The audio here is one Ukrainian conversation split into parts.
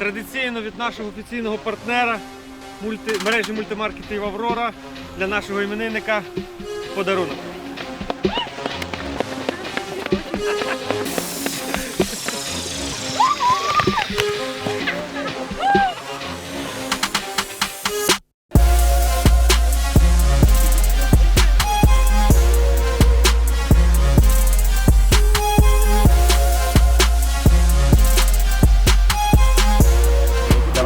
традиційно від нашого офіційного партнера мережі мультимаркетів Аврора для нашого іменинника подарунок.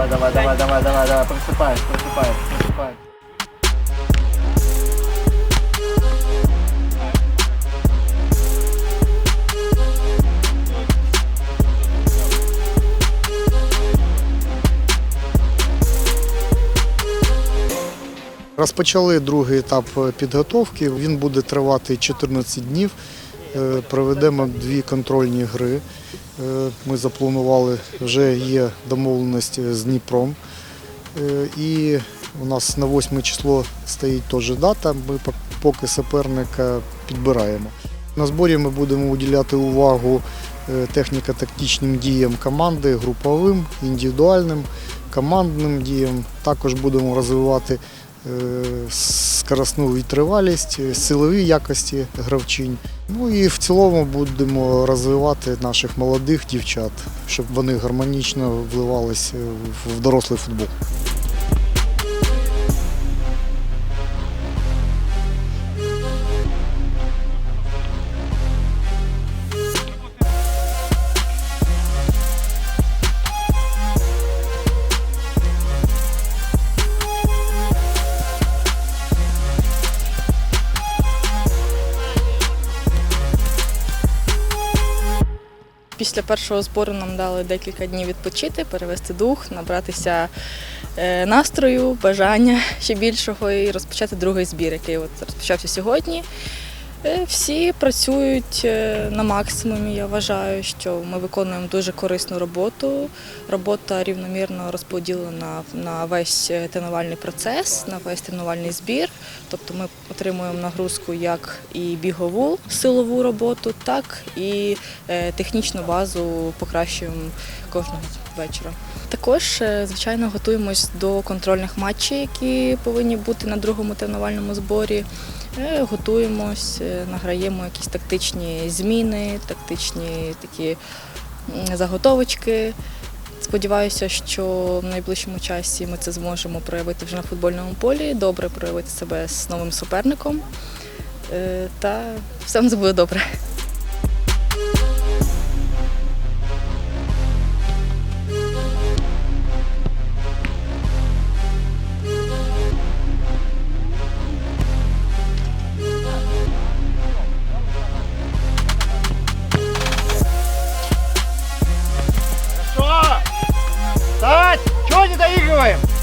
Давай, давай, давай, давай, давай, давай, просыпаешь, просыпаешь, просыпаешь. Розпочали другий етап е, підготовки. Він буде тривати 14 днів. Е, Проведемо дві контрольні гри. Е, Ми запланували, вже є домовленості з Дніпром. Е, І у нас на 8 число стоїть теж дата. Ми поки суперника підбираємо. На зборі ми будемо уділяти увагу техніко-тактичним діям команди, груповим, індивідуальним, командним діям. Також будемо розвивати скоростну витривалість, е, силові якості гравчинь. Ну і в цілому будемо розвивати наших молодих дівчат, щоб вони гармонічно вливалися в дорослий футбол. Після першого збору нам дали декілька днів відпочити, перевести дух, набратися е, настрою, бажання ще більшого і розпочати другий збір, який от розпочався сьогодні. Е, Всі працюють е, на максимумі. Я вважаю, що ми виконуємо дуже корисну роботу. Робота рівномірно розподілена на весь е, тренувальний процес, на весь тренувальний збір. Тобто ми отримуємо нагрузку як і бігову силову роботу, так і технічну базу покращуємо кожного вечора. Також, е, звичайно, готуємось до контрольних матчів, які повинні бути на другому тренувальному зборі. Е, Готуємось, е, награємо якісь тактичні зміни, тактичні такі заготовочки. Сподіваюся, що в найближчому часі ми це зможемо проявити вже на футбольному полі, добре проявити себе з новим суперником. Та все буде добре. не доигрываем.